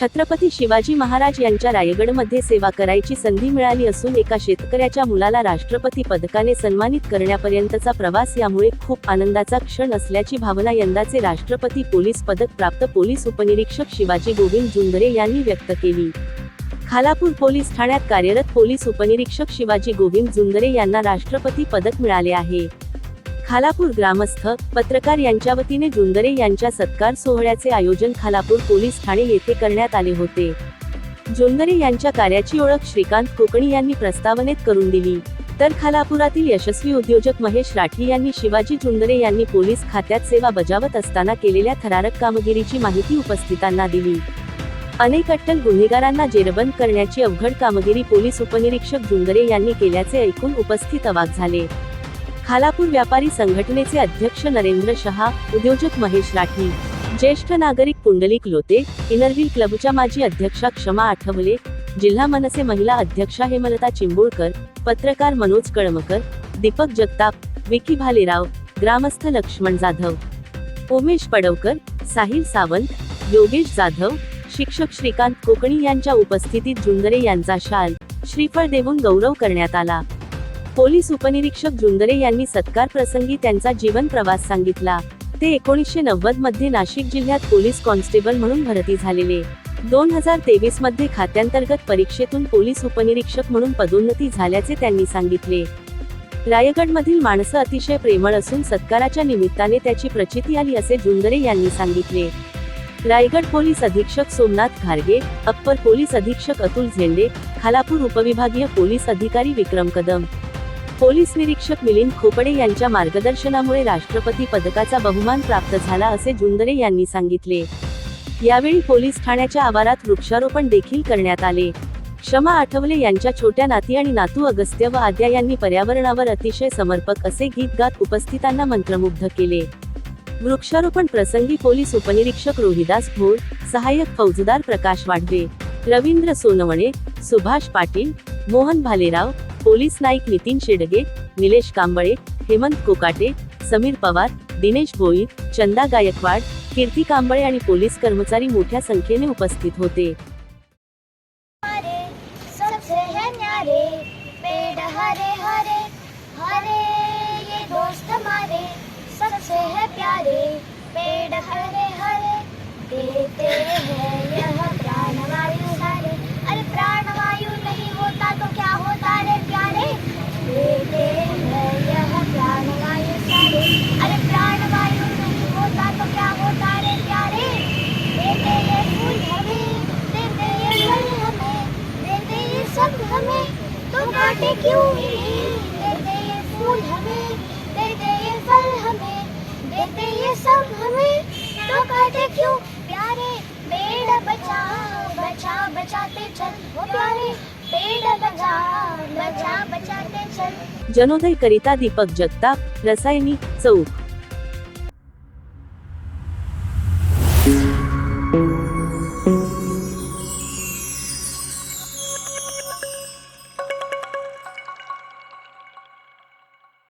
छत्रपती शिवाजी महाराज यांच्या रायगडमध्ये सेवा करायची संधी मिळाली असून एका शेतकऱ्याच्या मुलाला राष्ट्रपती पदकाने सन्मानित करण्यापर्यंतचा प्रवास यामुळे खूप आनंदाचा क्षण असल्याची भावना यंदाचे राष्ट्रपती पोलीस पदक प्राप्त पोलीस उपनिरीक्षक शिवाजी गोविंद जुंदरे यांनी व्यक्त केली. खालापूर पोलीस ठाण्यात कार्यरत पोलीस उपनिरीक्षक शिवाजी गोविंद जुंदरे यांना राष्ट्रपती पदक मिळाले आहे. खालापूर ग्रामस्थ पत्रकार यांच्या वतीने जुंदरे यांच्या सत्कार सोहळ्याचे आयोजन खालापूर पोलीस ठाणे येथे करण्यात आले होते. जुंदरे यांच्या कार्याची ओळख श्रीकांत कोकणी यांनी प्रस्तावनेत करून दिली. तर खालापुरातील यशस्वी उद्योजक महेश राठी यांनी शिवाजी जुंदरे यांनी पोलीस खात्यात सेवा बजावत असताना केलेल्या थरारक कामगिरीची माहिती उपस्थितांना दिली. अनेक अट्टल गुन्हेगारांना जेरबंद करण्याची अवघड कामगिरी पोलीस उपनिरीक्षक जुंदरे यांनी केल्याचे ऐकून उपस्थित अवाक झाले. खालापूर व्यापारी संघटनेचे अध्यक्ष नरेंद्र शहा उद्योजक महेश राठी ज्येष्ठ नागरिक पुंडलिक लोते इनरव्हील क्लबच्या माजी अध्यक्षा क्षमा आठवले जिल्हा मनसे महिला अध्यक्षा हेमलता चिंबोळकर पत्रकार मनोज कळमकर दीपक जगताप विकी भालेराव ग्रामस्थ लक्ष्मण जाधव उमेश पडवकर साहिल सावंत योगेश जाधव शिक्षक श्रीकांत कोकणी यांच्या उपस्थितीत जुंदरे यांचा शाल श्रीफळ देऊन गौरव करण्यात आला. पोलीस उपनिरीक्षक जुंदरे यांनी सत्कार प्रसंगी त्यांचा जीवन प्रवास सांगितला. ते एकोणीसशे नव्वदमध्ये नाशिक जिल्ह्यात पोलीस कॉन्स्टेबल म्हणून भरती झालेले. दोन हजार तेवीसमध्ये खात्यांतर्गत परीक्षेतून पोलीस उपनिरीक्षक म्हणून पदोन्नती झाल्याचे त्यांनी सांगितले. रायगडमधील माणसं अतिशय प्रेमळ असून सत्काराच्या निमित्ताने त्याची प्रचिती आली असे जुंदरे यांनी सांगितले. रायगड पोलीस अधीक्षक सोमनाथ घारगे अप्पर पोलीस अधीक्षक अतुल झेंडे खालापूर उपविभागीय पोलीस अधिकारी विक्रम कदम पोलीस निरीक्षक मिलिंद खोपडे यांच्या मार्गदर्शनामुळे राष्ट्रपती पदकाचा बहुमान प्राप्त झाला असे जुंदरे यांनी सांगितले. यावेळी पोलीस ठाण्याच्या आवारात वृक्षारोपण देखील करण्यात आले. क्षमा आठवले यांच्या छोट्या नाती आणि नातू अगस्त्य व आद्या यांनी पर्यावरणावर अतिशय समर्पक असे गीत गात उपस्थितांना मंत्रमुग्ध केले. वृक्षारोपण प्रसंगी पोलीस उपनिरीक्षक रोहिदास भोळ सहाय्यक फौजदार प्रकाश वाढवे रवींद्र सोनवणे सुभाष पाटील मोहन भालेराव पोलीस नाईक नितीन शेडगे निलेश कांबळे हेमंत कोकाटे समीर पवार दिनेश भोईर चंदा गायकवाड कीर्ती कांबळे आणि पोलीस कर्मचारी मोठ्या संख्येने उपस्थित होते. काटे क्यों देते ये फूल हमें देते ये फल हमें देते ये सब हमें। तो काटे क्यों? प्यारे, पेड़ बचा बचा, बचाते चल। वो प्यारे, पेड़ बचा बचा, बचाते चल। जनोदय करिता दीपक जगताप, रसायनी चौक।